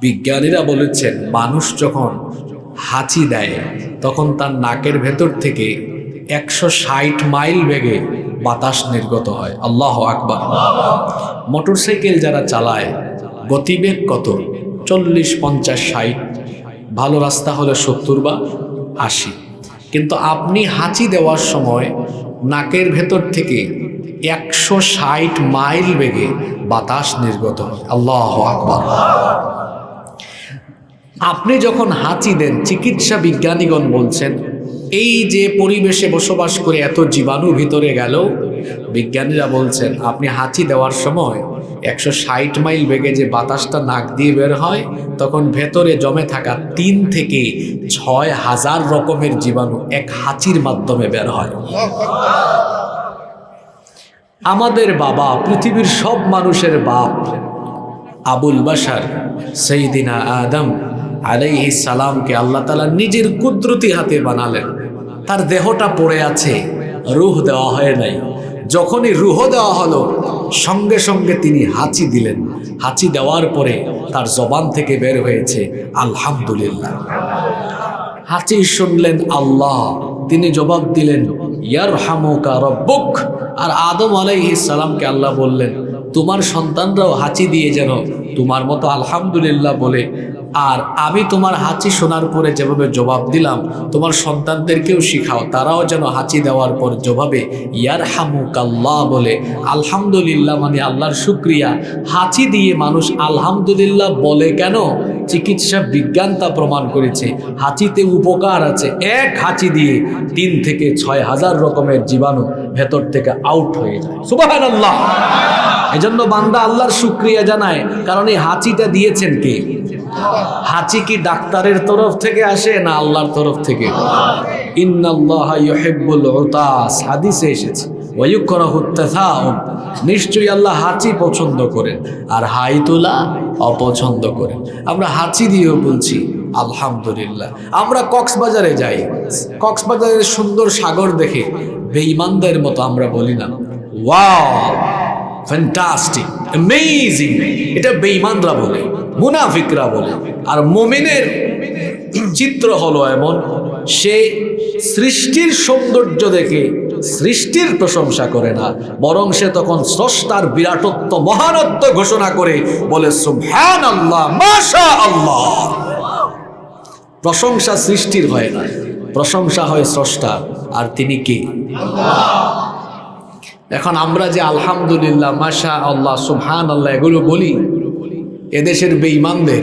বিজ্ঞানীরা বলেছেন, মানুষ যখন হাঁচি দেয়, তখন তার নাকের ভেতর থেকে একশো ষাট মাইল বেগে বাতাস নির্গত হয়। আল্লাহ আকবার। মোটরসাইকেল যারা চালায়, গতিবেগ কত? চল্লিশ, পঞ্চাশ, ষাট। ভালো রাস্তা হলে সত্তর বা আশি। কিন্তু আপনি হাঁচি দেওয়ার সময় নাকের ভেতর থেকে একশো ষাট মাইল বেগে বাতাস নির্গত হয়। আল্লাহ আকবার। আপনি যখন হাঁচি দেন, চিকিৎসা বিজ্ঞানীগণ বলছেন, এই যে পরিবেশে বসবাস করে এত জীবাণু ভিতরে গেল, বিজ্ঞানীরা বলছেন, আপনি হাঁচি দেওয়ার সময় একশো ষাট মাইল বেগে যে বাতাসটা নাক দিয়ে বের হয়, তখন ভেতরে জমে থাকা তিন থেকে ছয় হাজার রকমের জীবাণু এক হাঁচির মাধ্যমে বের হয়। আমাদের বাবা, পৃথিবীর সব মানুষের বাপ, আবুল বাসার সৈদিনা আদম আলাইহি সালামকে আল্লাহ তালা নিজের কুদরতি হাতে বানালেন। তার দেহটা পড়ে আছে, রুহ দেওয়া হয় নাই। যখনই রুহ দেওয়া হলো, সঙ্গে সঙ্গে তিনি হাঁচি দিলেন। হাঁচি দেওয়ার পরে তার জবান থেকে বের হয়েছে, আলহামদুলিল্লাহ। হাঁচি শুনলেন আল্লাহ, তিনি জবাব দিলেন ইয়ার হামুকা রব্বুক। আর আদম আলাইহিস সালামকে আল্লাহ বললেন তোমার সন্তানরাও হাঁচি দিয়ে যেন তোমার মতো আলহামদুলিল্লাহ বলে। আর আমি তোমার হাঁচি শোনার পরে যেভাবে জবাব দিলাম, তোমার সন্তানদেরকেও শিখাও, তারাও যেন হাঁচি দেওয়ার পর জবাবে ইয়ার হামুক আল্লাহ বলে। আলহামদুলিল্লাহ মানে আল্লাহর শুক্রিয়া। হাঁচি দিয়ে মানুষ আলহামদুলিল্লাহ বলে কেন? চিকিৎসা বিজ্ঞান তা প্রমাণ করেছে। হাঁচিতে উপকার আছে। এক হাঁচি দিয়ে তিন থেকে ছয় হাজার রকমের জীবাণু ভেতর থেকে আউট হয়ে যায়। সুবাহ আল্লাহ এজন্য বান্দা আল্লাহর শুক্রিয়া জানায়, কারণ এই হাঁচিটা দিয়েছেন কে? হাঁচি কি ডাক্তারের তরফ থেকে আসে না আল্লাহর তরফ থেকে? হাদিসে এসেছে নিশ্চয়ই আল্লাহ হাঁচি পছন্দ করেন আর হাই তোলা অপছন্দ করেন। আমরা হাঁচি দিয়েও বলছি, আলহামদুলিল্লাহ। আমরা কক্সবাজারে যাই, কক্সবাজারের সুন্দর সাগর দেখে বেঈমানদের মতো আমরা বলি না। Wow, fantastic, amazing. এটা বেঈমানরা বলে। মুনাফিকরা বলে। আর মোমিনের চিত্র হলো এমন, সে সৃষ্টির সৌন্দর্য দেখে সৃষ্টির প্রশংসা করে না, বরং সে তখন স্রষ্টার বিরাটত্ব, মহানত্ব ঘোষণা করে বলে সুবহান আল্লাহ মাশা আল্লাহ প্রশংসা সৃষ্টির হয় না, প্রশংসা হয় স্রষ্টা, আর তিনি কে? এখন আমরা যে আলহামদুলিল্লাহ মাশা আল্লাহ সুবহান আল্লাহ এগুলো বলি এদেশের বেঈমানদের